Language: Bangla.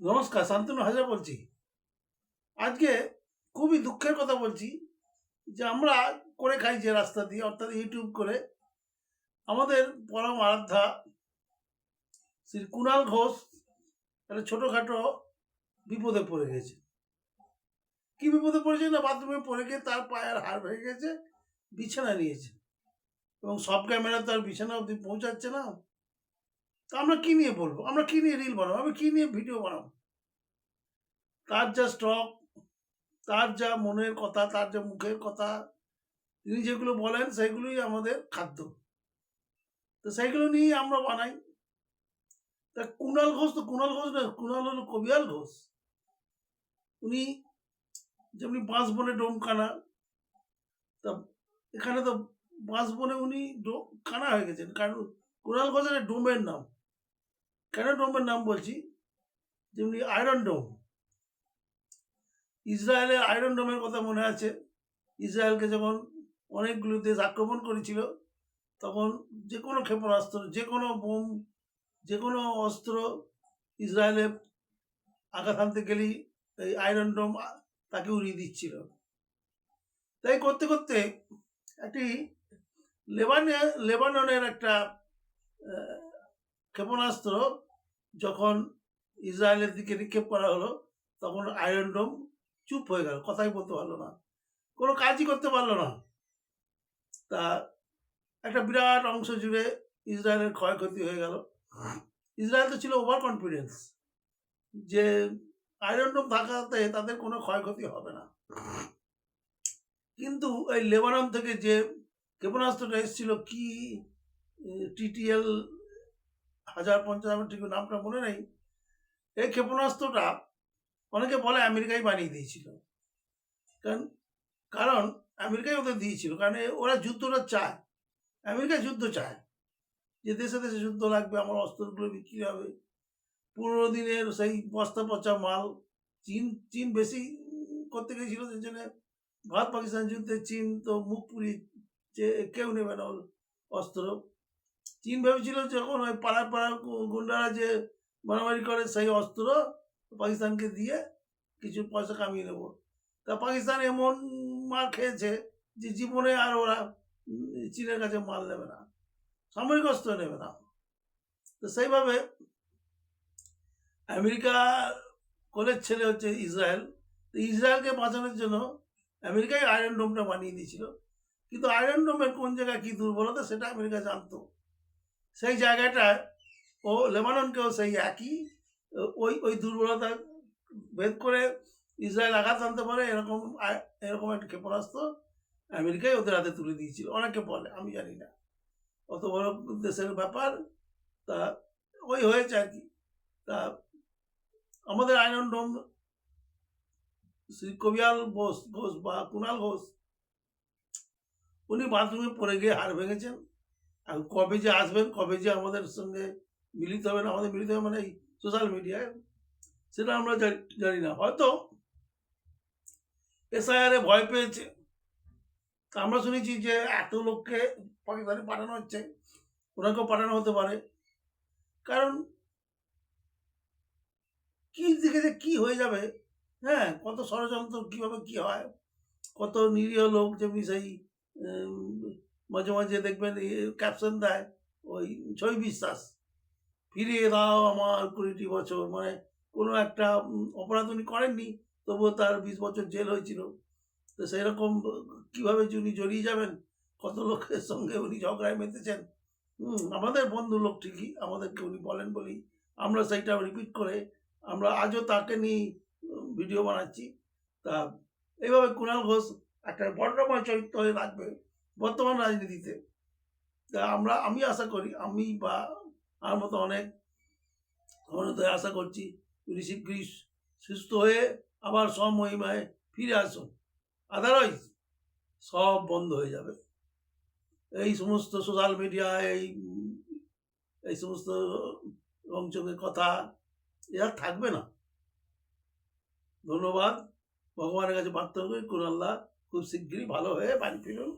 নমস্কার, শান্তনু হাজরা বলছি। আজকে খুবই দুঃখের কথা বলছি যে আমরা করে খাই যে রাস্তা দিয়ে, অর্থাৎ ইউটিউব করে। আমাদের পরম আরাধ্যা শ্রী কুণাল ঘোষ একটা ছোটোখাটো বিপদে পড়ে গেছে। কি বিপদে পড়েছে না বাথরুমে পড়ে গিয়ে তার পায়ের হাড় ভেঙে গেছে, বিছানা নিয়েছে। এবং সব ক্যামেরা তো আর বিছানা অবধি পৌঁছাচ্ছে না। তা আমরা কি নিয়ে বলব? আমরা কি নিয়ে রিল বানাবো? আমি কি নিয়ে ভিডিও বানাবো? তার যা স্টক তার যা মনের কথা, তার যা মুখের কথা, তিনি যেগুলো বলেন সেগুলোই আমাদের খাদ্য। তো সেইগুলো নিয়েই আমরা বানাই। তা কুণাল ঘোষ তো কুণাল ঘোষ না কুণাল হলো কবিয়াল ঘোষ। উনি যেমনি বাঁশবনে ডোমকানা, তা এখানে তো বাঁশ বনে উনি কানা হয়ে গেছেন। কারণ কুণাল ঘোষের ডোমের নাম। কেন ডোমের নাম বলছি? যেমনি আয়রন ডোম ইসরায়েলের আয়রন ডোমের কথা মনে আছে? ইসরায়েলকে যখন অনেকগুলো দেশ আক্রমণ করেছিল, তখন যে কোনো ক্ষেপণাস্ত্র যে কোনো বোম যে কোনো অস্ত্র ইসরায়েলে আঘাত হানতে গেলেই এই আয়রন ডোম তাকে উড়িয়ে দিচ্ছিল। তাই করতে করতে একটি লেবানে, লেবাননের একটা ক্ষেপণাস্ত্র যখন ইসরায়েলের দিকে নিক্ষেপ করা হলো, তখন আয়রন ডোম চুপ হয়ে গেল, কথাই বলতে পারল না। কোনো কাজই করতে পারল না। তা একটা বিরাট অংশ জুড়ে ইসরায়েলের ক্ষয়ক্ষতি হয়ে গেল। ইসরায়েল তো ছিল ওভার কনফিডেন্স যে আয়রন ডোম থাকাতে তাদের কোনো ক্ষয়ক্ষতি হবে না। কিন্তু এই লেবানন থেকে যে ক্ষেপণাস্ত্রটা এসেছিল, কি টিটিএল হাজার পঞ্চাশ আমার ঠিক নামটা মনে নেই। এই ক্ষেপণাস্ত্রটা অনেকে বলে আমেরিকাই বানিয়ে দিয়েছিল। কারণ কারণ আমেরিকাই ওদের দিয়েছিল। কারণ ওরা যুদ্ধটা চায়। আমেরিকা যুদ্ধ চায়। যে দেশে দেশে যুদ্ধ লাগবে, আমার অস্ত্রগুলো বিক্রি হবে। পুরোনো দিনের সেই বস্তা পচা মাল চীন চীন বেশি করতে গেছিল সেই জন্য। ভারত পাকিস্তান যুদ্ধে চীন তো মুখ পুড়িয়ে যে কেউ নেবে না অস্ত্র। চীন ভেবেছিল যখন ওই পাড়া পাড়া গুন্ডারা যে মারামারি করে সেই অস্ত্র পাকিস্তানকে দিয়ে কিছু পয়সা কামিয়ে নেব। তা পাকিস্তান এমন মার খেয়েছে যে জীবনে আর ওরা চীনের কাছে মাল নেবে না, সামরিক অস্ত্র নেবে না। তো সেইভাবে আমেরিকা কোলের ছেলে হচ্ছে ইসরায়েল। তো ইসরায়েলকে বাঁচানোর জন্য আমেরিকাই আয়রন ডোমটা বানিয়ে দিয়েছিল। কিন্তু আয়রন ডোমের কোন জায়গায় কী দুর্বলতা সেটা আমেরিকা জানতো। সেই জায়গাটায় ও লেবাননকেও সেই একই ওই ওই দুর্বলতা ভেদ করে ইসরায়েল আঘাত আনতে পারে, এরকম এরকম একটা ক্ষেপণাস্ত্র আমেরিকাই ওদের হাতে তুলে দিয়েছিল অনেকে বলে, আমি জানি না। অত বড় দেশের ব্যাপার, তা ওই হয়েছে আর কি। তা আমাদের আয়রন ডোম শ্রী কবিয়াল বোস ঘোষ বা কুণাল ঘোষ উনি বাথরুমে পড়ে গিয়ে হাড় ভেঙেছেন। কবে যে আসবেন, কবে যে আমাদের সঙ্গে মিলিত হবেন, আমাদের মিলিত হবে মানে এই সোশ্যাল মিডিয়ায় সেটা আমরা জানি না। হয়তো এসআইআরে ভয় পেয়েছে। তা আমরা শুনেছি যে এত লোককে পাকিস্তানে পাঠানো হচ্ছে, ওনাকেও পাঠানো হতে পারে। কারণ কি দিকে যে কি হয়ে যাবে? হ্যাঁ কত ষড়যন্ত্র, কীভাবে কি হয়? কত নিরীহ লোক যেমনি সেই মাঝে মাঝে দেখবেন ক্যাপশন দেয়, ওই ছবি বিশ্বাস। ফিরিয়ে দাও আমার কুড়িটি বছর। মানে কোনো একটা অপরাধ উনি করেননি, তবুও তার বিশ বছর জেল হয়েছিল। তো সেই রকম কীভাবে উনি জড়িয়ে যাবেন? কত লোকের সঙ্গে উনি ঝগড়ায় মেতেছেন? হুম, আমাদের বন্ধু লোক ঠিকই, আমাদেরকে উনি বলেন বলি আমরা সেইটা রিপিট করে, আমরা আজও তাকে নিয়ে ভিডিও বানাচ্ছি। তা, এইভাবে কুণাল ঘোষ একটা বর্ণময় চরিত্র হয়ে থাকবে। বর্তমান রাজনীতিতে। আমরা, আমি আশা করি, আমি বা আমার মতো অনেক অনেক আশা করছি উনি শীঘ্রই সুস্থ হয়ে আবার স্বমহিমায় ফিরে আসুন। আদারওয়াইজ সব বন্ধ হয়ে যাবে। এই সমস্ত সোশ্যাল মিডিয়া এই এই সমস্ত রংচঙের কথা, এ আর থাকবে না। ধন্যবাদ। ভগবানের কাছে প্রার্থনা করি কোন আল্লাহ খুব শীঘ্রই ভালো হয়ে বাড়ি ফিরুন।